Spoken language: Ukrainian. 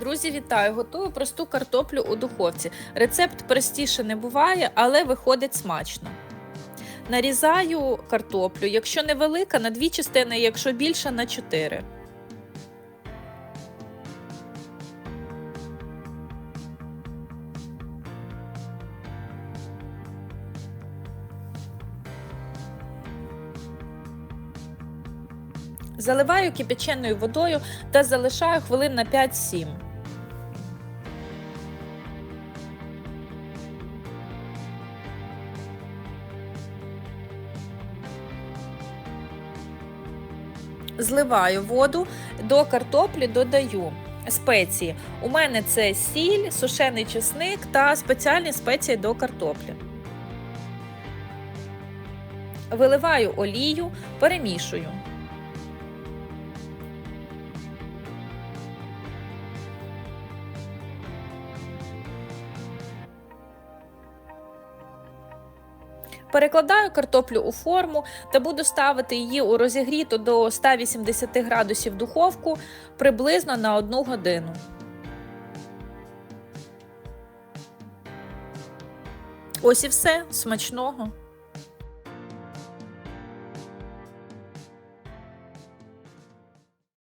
Друзі, вітаю! Готую просту картоплю у духовці. Рецепт простіше не буває, але виходить смачно. Нарізаю картоплю, якщо невелика, на дві частини, якщо більша на чотири. Заливаю кипяченою водою та залишаю хвилин на 5-7. Зливаю воду, до картоплі додаю спеції. У мене це сіль, сушений чесник та спеціальні спеції до картоплі. Виливаю олію, перемішую. Перекладаю картоплю у форму та буду ставити її у розігріту до 180 градусів духовку приблизно на 1 годину. Ось і все. Смачного!